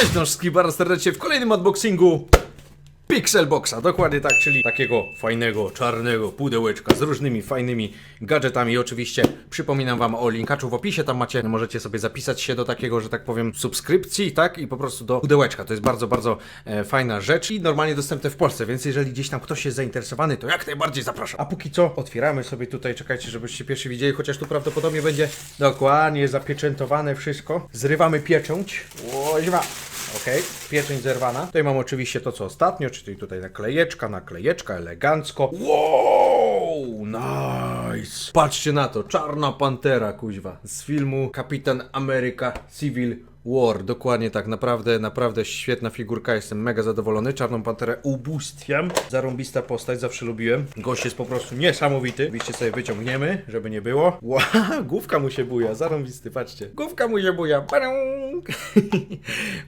Cześć, Nożski, bardzo serdecznie w kolejnym unboxingu Pixelboxa, dokładnie tak, czyli takiego fajnego, czarnego pudełeczka z różnymi fajnymi gadżetami. Oczywiście przypominam Wam o linkaczu w opisie, tam macie, możecie sobie zapisać się do takiego, że tak powiem, subskrypcji, tak? I po prostu do pudełeczka. To jest bardzo, bardzo e, fajna rzecz i normalnie dostępne w Polsce, więc jeżeli gdzieś tam ktoś jest zainteresowany, to jak najbardziej zapraszam. A póki co otwieramy sobie tutaj, czekajcie, żebyście pierwszy widzieli, chociaż tu prawdopodobnie będzie dokładnie zapieczętowane wszystko. Zrywamy pieczęć. Łoźma. Okej, pieczęć zerwana. Tutaj mam oczywiście to co ostatnio, czyli tutaj naklejeczka, naklejeczka, elegancko. Wow, nice. Patrzcie na to, czarna pantera, kuźwa, z filmu Kapitan Ameryka Civil War. Dokładnie tak, naprawdę, naprawdę świetna figurka, jestem mega zadowolony. Czarną panterę ubóstwiam. Zarąbista postać, zawsze lubiłem. Gość jest po prostu niesamowity. Oczywiście sobie wyciągniemy, żeby nie było. Wow, główka mu się buja, zarąbisty, patrzcie. Główka mu się buja.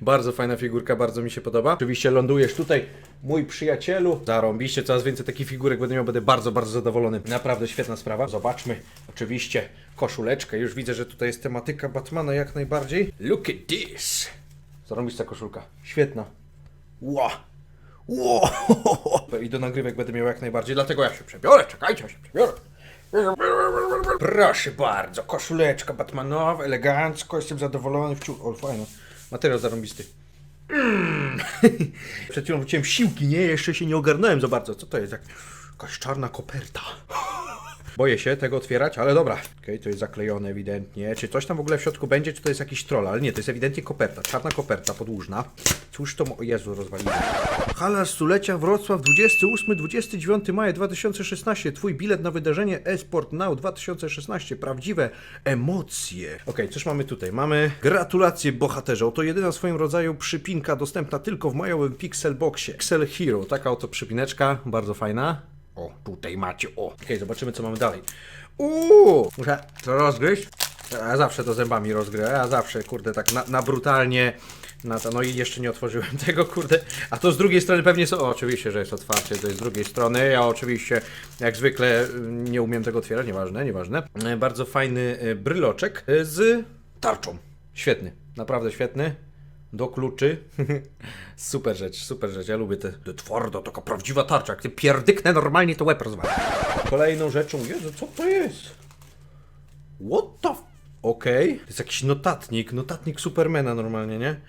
Bardzo fajna figurka, bardzo mi się podoba. Oczywiście lądujesz tutaj, mój przyjacielu. Zarąbiście, coraz więcej takich figurek będę miał, będę bardzo, bardzo zadowolony. Naprawdę świetna sprawa. Zobaczmy, oczywiście koszuleczkę. Już widzę, że tutaj jest tematyka Batmana jak najbardziej. Look at this. Zarąbista koszulka. Świetna. Ła. Ło. I do nagrywek będę miał jak najbardziej, dlatego ja się przebiorę. Czekajcie, ja się przebiorę. Proszę bardzo, koszuleczka Batmanowa, elegancko, jestem zadowolony. Wciu... O, fajno. Materiał zarąbisty. Przed chwilą wróciłem siłki, nie? Jeszcze się nie ogarnąłem za bardzo. Co to jest? Jak... Jakaś czarna koperta. Boję się tego otwierać, ale dobra. Okej, to jest zaklejone ewidentnie. Czy coś tam w ogóle w środku będzie, czy to jest jakiś troll? Ale nie, to jest ewidentnie koperta. Czarna koperta podłużna. Cóż to... O Jezu, rozwaliłem. Hala stulecia Wrocław 28-29 maja 2016. Twój bilet na wydarzenie eSport Now 2016. Prawdziwe emocje. Okej, cóż mamy tutaj? Mamy gratulacje bohaterze. Oto jedyna w swoim rodzaju przypinka dostępna tylko w majowym Pixelboxie. Pixel Hero. Taka oto przypineczka. Bardzo fajna. O, tutaj macie, o. Okej, zobaczymy co mamy dalej. Uuu, muszę to rozgryźć. Ja zawsze to zębami rozgrę, ja zawsze, kurde, tak na, na brutalnie, na to, no i jeszcze nie otworzyłem tego, kurde, a to z drugiej strony pewnie są, o, oczywiście, że jest otwarcie, to jest z drugiej strony, ja oczywiście, jak zwykle, nie umiem tego otwierać, nieważne, nieważne. Y, Bardzo fajny y, bryloczek y, z tarczą, świetny, naprawdę świetny. Do kluczy. super rzecz, super rzecz. Ja lubię te, te twardo, taka prawdziwa tarcza. Jak ty pierdyknę normalnie, to łeb rozwala. Kolejną rzeczą, Jezu, co to jest? What the. Okej. To jest jakiś notatnik, notatnik Supermana normalnie, nie?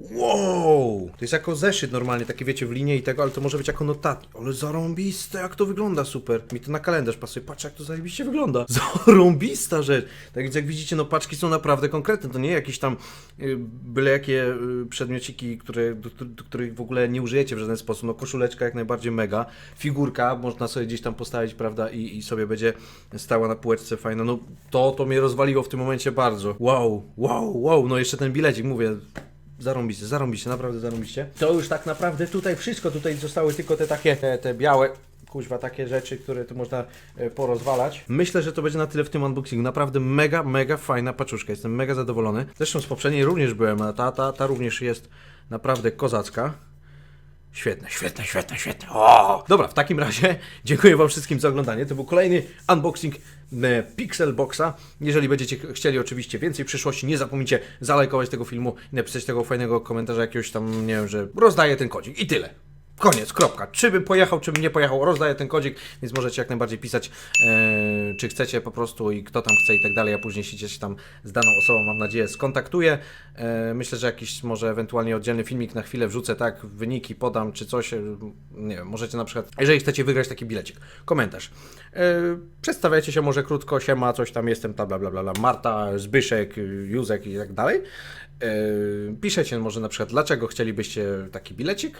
Wow! To jest jako zeszyt normalnie, takie wiecie, w linie i tego, ale to może być jako notatnik. Ale zarąbiste, jak to wygląda super. Mi to na kalendarz pasuje. Patrz, jak to zajebiście wygląda. Zarąbista rzecz. Tak więc jak widzicie, no paczki są naprawdę konkretne. To nie jakieś tam y, byle jakie y, przedmiociki, które, do, do, do których w ogóle nie użyjecie w żaden sposób. No koszuleczka jak najbardziej mega. Figurka można sobie gdzieś tam postawić, prawda, i, i sobie będzie stała na półeczce fajna. No to, to mnie rozwaliło w tym momencie bardzo. Wow, wow, wow. No jeszcze ten bilecik, mówię, Zarąbiście, zarąbiście, naprawdę zarąbiście. To już tak naprawdę tutaj wszystko, tutaj zostały tylko te takie, te, te białe, kuźwa, takie rzeczy, które tu można e, porozwalać. Myślę, że to będzie na tyle w tym unboxingu. Naprawdę mega, mega fajna paczuszka, jestem mega zadowolony. Zresztą z poprzedniej również byłem, a ta, ta, ta również jest naprawdę kozacka. Świetne, świetne, świetne, świetne. O! Dobra, w takim razie dziękuję Wam wszystkim za oglądanie. To był kolejny unboxing e, Pixelboxa. Jeżeli będziecie ch- chcieli oczywiście więcej w przyszłości, nie zapomnijcie zalajkować tego filmu napisać tego fajnego komentarza jakiegoś tam, nie wiem, że rozdaję ten kodzik i tyle. Koniec, kropka. Czy bym pojechał, czy bym nie pojechał, rozdaję ten kodzik, więc możecie jak najbardziej pisać, e, czy chcecie po prostu i kto tam chce i tak dalej. Ja później się tam z daną osobą, mam nadzieję, skontaktuję. E, myślę, że jakiś może ewentualnie oddzielny filmik na chwilę wrzucę, tak, wyniki podam, czy coś. e, Nie wiem, możecie na przykład, jeżeli chcecie wygrać taki bilecik, komentarz. E, przedstawiacie się może krótko, siema, coś tam jestem, ta bla bla bla, Marta, Zbyszek, Józek i tak dalej. E, piszecie może na przykład, dlaczego chcielibyście taki bilecik.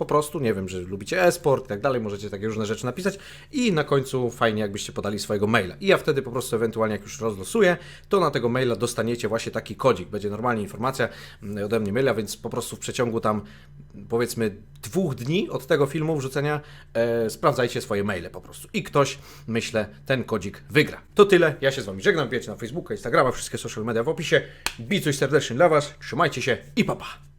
Po prostu, nie wiem, że lubicie e-sport i tak dalej, możecie takie różne rzeczy napisać i na końcu fajnie jakbyście podali swojego maila. I ja wtedy po prostu ewentualnie jak już rozlosuję, to na tego maila dostaniecie właśnie taki kodzik. Będzie normalnie informacja mm, ode mnie maila, więc po prostu w przeciągu tam powiedzmy dwóch dni od tego filmu wrzucenia e, sprawdzajcie swoje maile po prostu. I ktoś, myślę, ten kodzik wygra. To tyle, ja się z Wami żegnam, wiecie na Facebooka, Instagrama, wszystkie social media w opisie. Bicuś serdecznie dla Was, trzymajcie się i papa. Pa.